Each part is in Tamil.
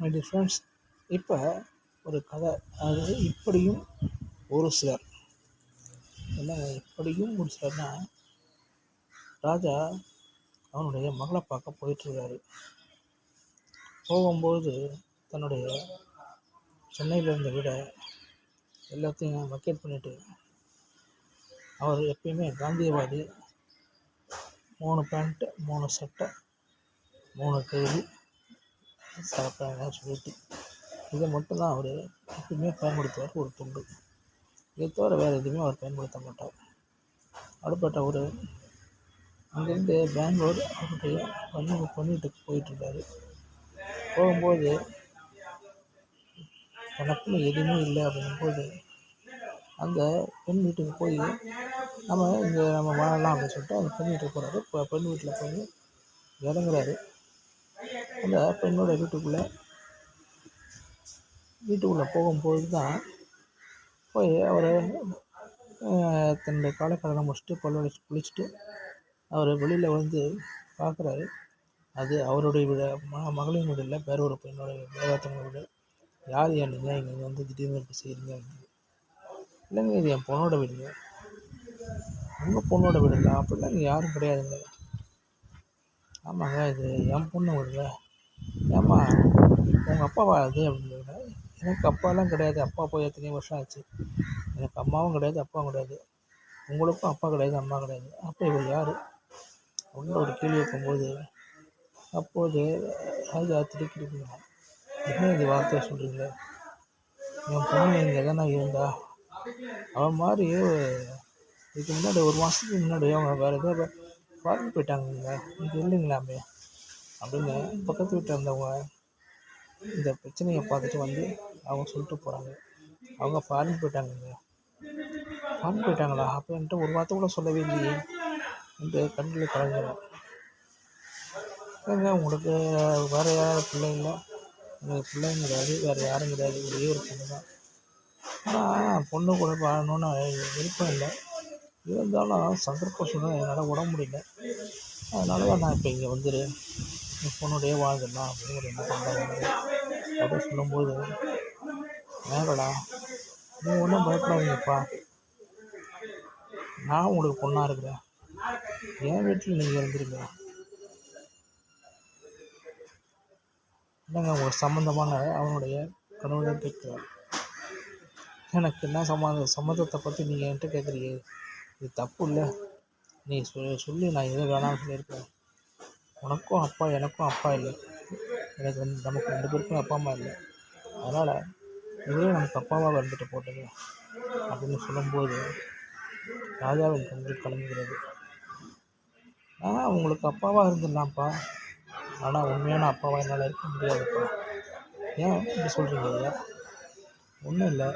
மை டியர் ஃப்ரெண்ட்ஸ் இப்போ ஒரு கதை. அதாவது இப்படியும் ஒரு சிலர். என்ன இப்படியும் ஒரு சிலர்னா ராஜா அவனுடைய மகளை பார்க்க போயிட்டுருக்காரு. போகும்போது தன்னுடைய சென்னையில் இருந்த வீடை எல்லாத்தையும் வக்கேட் பண்ணிவிட்டு அவர் எப்பயுமே காந்தியவாதி. மூணு பேண்ட்டு மூணு சட்டை மூணு கைது சாப்பிட்டாங்க சொல்லிட்டு. இதை மட்டும்தான் அவர் எப்பவுமே பயன்படுத்துவார் ஒரு துண்டு. இதை தவிர வேறு எதுவுமே அவர் பயன்படுத்த மாட்டார். அடுப்பட்ட ஒரு அங்கேருந்து பெங்களூர் அவருடைய பண்ணி பண்ணிட்டு போயிட்டுருக்காரு. போகும்போது எனக்குன்னு எதுவுமே இல்லை அப்படிங்கும்போது அந்த பெண் வீட்டுக்கு போய் நம்ம இங்கே நம்ம வாழலாம் அப்படின்னு சொல்லிட்டு அந்த பெண் வீட்டுக்கு போகிறாரு இப்போ பெண் வீட்டில் போய் இறங்குறாரு. அந்த பெண்ணோட வீட்டுக்குள்ளே வீட்டுக்குள்ளே போகும்போது தான் போய் அவர் தன்னுடைய காலக்கடனை முடிச்சுட்டு பல் குளிச்சுட்டு அவர் வெளியில் வந்து பார்க்குறாரு. அது அவருடைய வீடு ம மகளின் வீடு இல்லை வேற ஒரு பெண்ணோட வேற வீடு. யார் ஏன் நீங்கள் இங்கே வந்து திடீர்னு இப்படி செய்கிறீங்க அப்படின்னு. இல்லைங்க இது என் பொண்ணோட வீடுங்க. உங்கள் பொண்ணோட வீடுங்களா அப்படிலாம் இங்கே யாரும் கிடையாதுங்க. ஆமாங்க இது என் பொண்ணு வீடுங்க. ஏம்மா உங்கள் அப்பாவா அது அப்படின்னு எனக்கு அப்பாலாம் கிடையாது. அப்பா போய் எத்தனையோ வருஷம் ஆச்சு. எனக்கு அம்மாவும் கிடையாது அப்பாவும் கிடையாது. உங்களுக்கும் அப்பா கிடையாது அம்மா கிடையாது. அப்போ இவர் யார்? அப்படின்னு ஒரு கேள்வி வைக்கும்போது அப்போது ராஜா திடுக்கிடுங்க என்ன இது வார்த்தையை சொல்கிறீங்க என் பொண்ணு இங்கே தானே இருந்தா? அவன் மாதிரி இதுக்கு முன்னாடி ஒரு மாதத்துக்கு முன்னாடி அவங்க வேறு ஏதோ ஃபாரின் போயிட்டாங்கங்க. இங்கே இல்லைங்களாமே? அப்படின்னு பக்கத்து வீட்டில் இருந்தவங்க இந்த பிரச்சனையை பார்த்துட்டு வந்து அவங்க சொல்லிட்டு போகிறாங்க அவங்க ஃபாரின் போயிட்டாங்கங்க. ஃபாரின் போயிட்டாங்களா? அப்போ என்கிட்ட ஒரு வார்த்தை கூட சொல்லவே இல்லையே. என்று கண்ணில் கலைஞர் ஏங்க உங்களுக்கு வேறு யார் பிள்ளை இல்லை? உங்களுக்கு பிள்ளைங்க கிடையாது வேறு யாரும் கிடையாது. ஒரே ஒரு பொண்ணு தான். ஆனால் பொண்ணு கூட வாழணும்னு விருப்பம் இல்லை. இருந்தாலும் சந்தர்ப்ப சூழ்நிலை என்னால் விட முடியல. அதனால தான் நான் இப்போ இங்கே வந்துடு பொண்ணுடைய வாழ்ந்துடலாம் அப்படின்னு ஒரு எண்ணம் பண்ணுறாங்க அப்படின்னு சொல்லும்போது வேறடா நீ ஒன்றும் பயப்படாதீங்கப்பா. நான் உங்களுக்கு பொண்ணாக இருக்கிறேன். என் வீட்டில் நீங்கள் இருந்துருங்க. இல்லைங்க உங்களுக்கு சம்மந்தமான அவனுடைய கணவன் கேட்கிறார் எனக்கு என்ன சம்மந்தம் சம்மந்தத்தை பற்றி நீங்கள் என்கிட்ட கேட்குறீங்க? இது தப்பு இல்லை. நீ சொல்லி நான் எதை வேணாம்னு சொல்லியிருக்கேன் உனக்கும் அப்பா எனக்கும் அப்பா இல்லை. எனக்கு வந்து நமக்கு ரெண்டு பேருக்கும் அப்பா அம்மா இல்லை. அதனால் இவரே நமக்கு அப்பாவாக இருந்துட்டு போட்டது அப்படின்னு சொல்லும்போது ராஜாவின் கண்கள் கலங்குகிறது. நான் உங்களுக்கு அப்பாவாக இருந்துடலாம்ப்பா. ஆனால் உண்மையான அப்பாவாக என்னால் இருக்க முடியாதுப்பா. ஏன் இப்படி சொல்கிறீங்க ஐயா? ஒன்றும் இல்லை.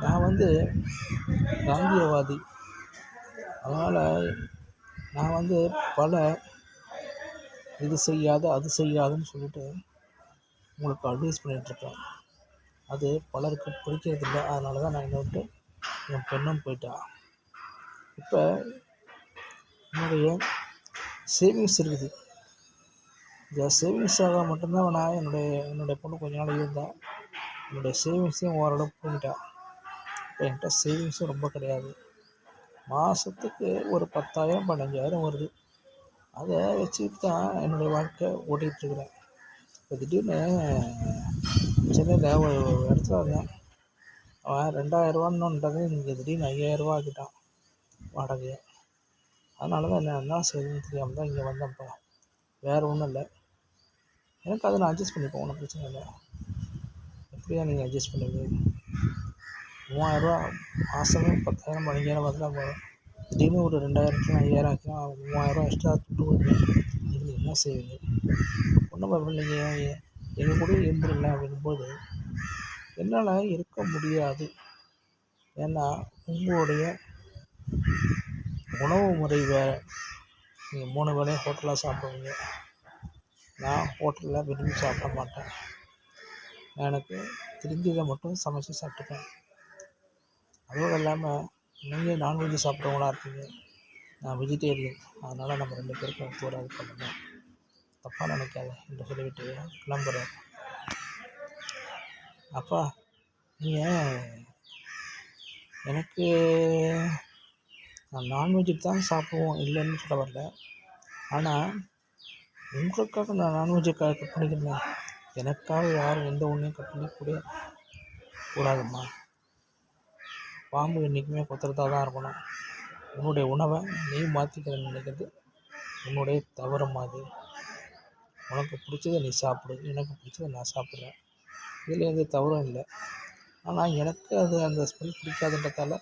நான் வந்து காந்தியவாதி. அதனால் நான் வந்து பல இது செய்யாத அது செய்யாதுன்னு சொல்லிட்டு உங்களுக்கு அட்வைஸ் பண்ணிகிட்ருக்கேன் அது பலருக்கு பிடிக்கிறது இல்லை. அதனால தான் நான் என்னை விட்டு என் பெண்ணும் போயிட்டா. இப்போ என்னுடைய சேவிங்ஸ் இருக்குது. இந்த சேவிங்ஸாக மட்டும்தான் நான் என்னுடைய என்னுடைய பொண்ணு கொஞ்ச நாள் இருந்தால் என்னுடைய சேவிங்ஸையும் ஓரளவு போயிட்டா. இப்போ என்கிட்ட சேவிங்ஸும் ரொம்ப கிடையாது. மாதத்துக்கு ஒரு பத்தாயிரம் பதினஞ்சாயிரம் வருது. அதை வச்சுக்கிட்டு தான் என்னுடைய வாழ்க்கை ஓட்டிகிட்ருக்குறேன் இப்போ திடீர்னு சென்னையில் ஒரு இடத்துல இருந்தேன் அவன் ரெண்டாயிரரூவான்னுன்றது இங்கே திடீர்னு ஐயாயிரரூவா ஆக்கிட்டான் வாடகையை. அதனால தான் என்ன என்ன செய்யணும்னு தெரியாமல் தான் இங்கே வந்தேன்ப்பா வேறு ஒன்றும் இல்லை. எனக்கு அதை நான் அட்ஜஸ்ட் பண்ணிப்போம் ஒன்றும் பிரச்சனை இல்லை. எப்படியா நீங்கள் அட்ஜஸ்ட் பண்ணுவீங்க? மூவாயிரரூவா மாதமே பத்தாயிரம் பதினஞ்சாயிரம் வந்தால் போதும் திடீர்னு ஒரு ரெண்டாயிரத்து ஐயாயிரம் ஆச்சுன்னா மூவாயிரரூவா எக்ஸ்ட்ரா துட்டு கொடுங்க. இதில் என்ன செய்வீங்க? ஒன்றும் பயப்பட நீங்கள் எங்கள் கூட இருந்துருங்க அப்படிங்கும்போது என்னால் இருக்க முடியாது. ஏன்னா உங்களுடைய உணவு முறை வேறு. நீங்கள் மூணு வேலையும் ஹோட்டலாக சாப்பிடுவீங்க. நான் ஹோட்டலில் விரும்பி சாப்பிட மாட்டேன். எனக்கு தெரிஞ்சதை மட்டும் சமைச்சு சாப்பிட்டுப்பேன். அதுவும் இல்லாமல் நீங்கள் நான்வெஜ் சாப்பிட்றவங்களா இருப்பீங்க நான் வெஜிடேரியன் அதனால் நம்ம ரெண்டு பேருக்கும் ஒத்து வராது பண்ணுங்க தப்பாக நினைக்காத என்று சொல்லிவிட்டு கிளம்புறேன். அப்பா நீங்கள் எனக்கு நான் நான்வெஜ் தான் சாப்பிடுவோம் இல்லைன்னு சொல்ல வரல. ஆனால் உங்களுக்காக நான் நான்வெஜ்ஜை க கட் பண்ணிக்கிறேன். எனக்காக யாரும் எந்த ஒன்றையும் கட் பண்ணி கூட கூடாதும்மா. பாம்பு என்றைக்குமே கொத்துறதாக தான் இருக்கணும். உன்னுடைய உணவை நீ மாற்றிக்கிறேன்னு நினைக்கிறது உன்னுடைய தவறும்மா அது உனக்கு பிடிச்சத நீ சாப்பிடு எனக்கு பிடிச்சத நான் சாப்பிட்றேன். இதில் எந்த தவறும் இல்லை. ஆனால் எனக்கு அது அந்த ஸ்மெல் பிடிக்காதுன்றதால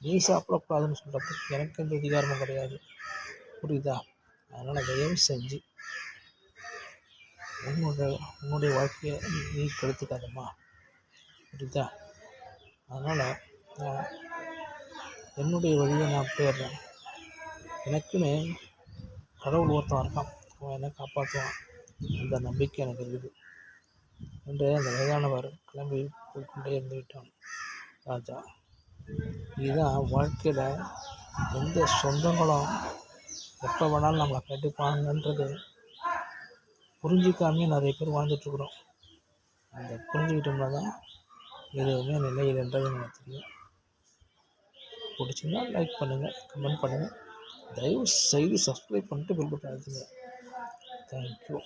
நீ சாப்பிடக்கூடாதுன்னு சொல்கிறதுக்கு எனக்கு எந்த அதிகாரமும் கிடையாது. புரியுதா? அதனால் தயவு செஞ்சு உன்னோட உன்னுடைய வாழ்க்கையை நீ கெடுத்துக்காதம்மா. புரியுதா? அதனால் என்னுடைய வழியை நான் போயிடுறேன் எனக்குன்னு கடவுள் ஒருத்தன் இருக்கான். அவன் என்னை காப்பாற்றுவான். அந்த நம்பிக்கை எனக்கு இருக்குது. என்று அந்த வயதானவர் கிளம்பி போய்கொண்டே இருந்து விட்டான். ராஜா இதுதான் வாழ்க்கையில் எந்த சொந்தங்களும் எப்போ வேணாலும் நம்மளை கட்டிப்பாங்கன்றது புரிஞ்சிக்காமே நிறைய பேர் வாழ்ந்துட்டுருக்குறோம் அந்த புரிஞ்சுக்கிட்டோம்னா தான் எதுவுமே நிலையில் என்றது எனக்கு தெரியும். பிடிச்சிங்கன்னா லைக் பண்ணுங்கள் கமெண்ட் பண்ணுங்கள் தயவு செய்து சப்ஸ்கிரைப் பண்ணிட்டு பில் பட்டன் அழுத்துங்க. தேங்க்யூ